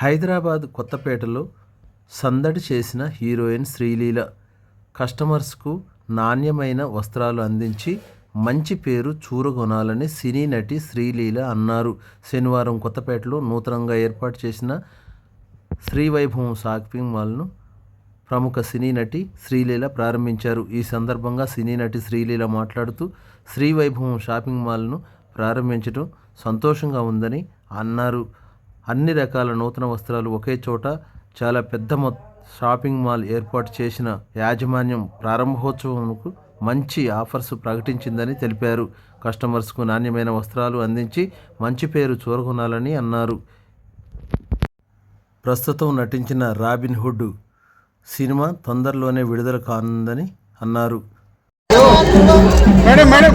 హైదరాబాద్ కొత్తపేటలో సందడి చేసిన హీరోయిన్ శ్రీలీల కస్టమర్స్కు నాణ్యమైన వస్త్రాలు అందించి మంచి పేరు చూరగొనాలని సినీ నటి శ్రీలీల అన్నారు. శనివారం కొత్తపేటలో నూతనంగా ఏర్పాటు చేసిన శ్రీవైభవం షాపింగ్ మాల్ను ప్రముఖ సినీ నటి శ్రీలీల ప్రారంభించారు. ఈ సందర్భంగా సినీ నటి శ్రీలీల మాట్లాడుతూ శ్రీవైభవం షాపింగ్ మాల్ను ప్రారంభించడం సంతోషంగా ఉందని అన్నారు. అన్ని రకాల నూతన వస్త్రాలు ఒకే చోట చాలా పెద్ద మొ షాపింగ్ మాల్ ఏర్పాటు చేసిన యాజమాన్యం ప్రారంభోత్సవంకు మంచి ఆఫర్స్ ప్రకటించిందని తెలిపారు. కస్టమర్స్కు నాణ్యమైన వస్త్రాలు అందించి మంచి పేరు చూరగొనాలని అన్నారు. ప్రస్తుతం నటించిన రాబిన్ హుడ్ సినిమా తొందరలోనే విడుదల కానుందని అన్నారు. Madam madam.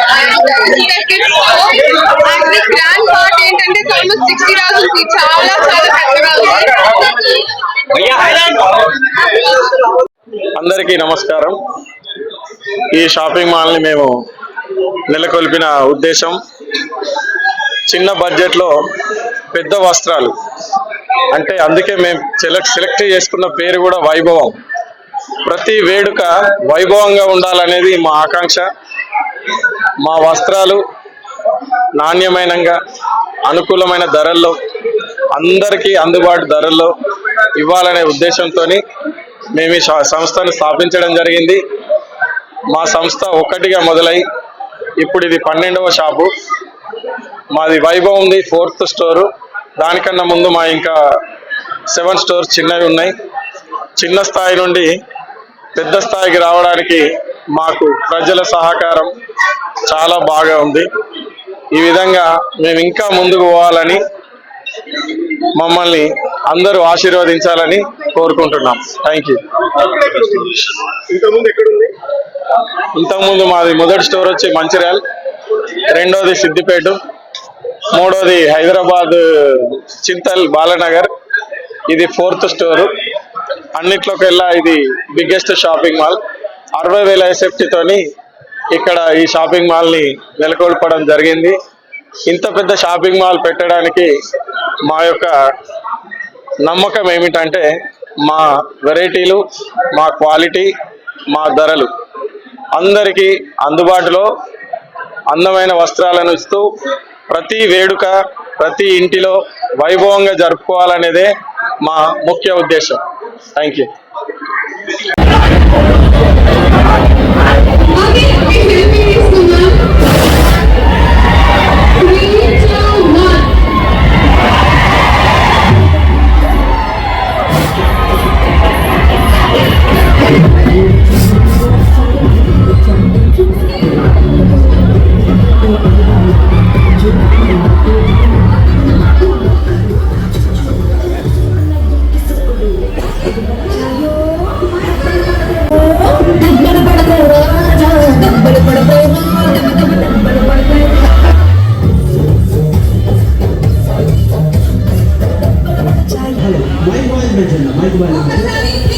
గ్రాండ్ పార్ట్ ఏంటంటే ఆల్మోస్ట్ సిక్స్టీ థౌసండ్కి చాలా చాలా పెద్దగా ఉంది అందరికీ నమస్కారం. ఈ షాపింగ్ మాల్ని మేము నెలకొల్పిన ఉద్దేశం చిన్న బడ్జెట్లో పెద్ద వస్త్రాలు. అంటే అందుకే మేము సెలెక్ట్ సెలెక్ట్ చేసుకున్న పేరు కూడా వైభవం. ప్రతి వేడుక వైభవంగా ఉండాలనేది మా ఆకాంక్ష. మా వస్త్రాలు నాణ్యమైనగా అనుకూలమైన ధరల్లో అందరికీ అందుబాటు ధరల్లో ఇవ్వాలనే ఉద్దేశంతో మేము ఈ సంస్థను స్థాపించడం జరిగింది. మా సంస్థ ఒక్కటిగా మొదలై ఇప్పుడు ఇది పన్నెండవ షాపు. మాది వైభవ్ ఉంది ఫోర్త్ స్టోరు. దానికన్నా ముందు మా ఇంకా సెవెన్ స్టోర్స్ చిన్నవి ఉన్నాయి. చిన్న స్థాయి నుండి పెద్ద స్థాయికి రావడానికి మాకు ప్రజల సహకారం చాలా బాగా ఉంది. ఈ విధంగా మేము ఇంకా ముందుకు పోవాలని మమ్మల్ని అందరూ ఆశీర్వదించాలని కోరుకుంటున్నాం. థ్యాంక్ యూ ఇంతకుముందు మాది మొదటి స్టోర్ వచ్చి మంచిర్యాల్ రెండోది సిద్దిపేట మూడోది హైదరాబాద్ చింతల్ బాలనగర్. ఇది ఫోర్త్ స్టోరు. అన్నిట్లోకెల్లా ఇది బిగ్గెస్ట్ షాపింగ్ మాల్. అరవై వేల ఎస్ఎఫ్టీతోని ఇక్కడ ఈ షాపింగ్ మాల్ని నెలకొల్పడం జరిగింది. ఇంత పెద్ద షాపింగ్ మాల్ పెట్టడానికి మా యొక్క నమ్మకం ఏమిటంటే మా వెరైటీలు మా క్వాలిటీ మా ధరలు అందరికీ అందుబాటులో అందమైన వస్త్రాలను ఇస్తూ ప్రతి వేడుక ప్రతి ఇంటిలో వైభవంగా జరుపుకోవాలనేదే మా ముఖ్య ఉద్దేశం. Thank you Hepiniz Bye-bye.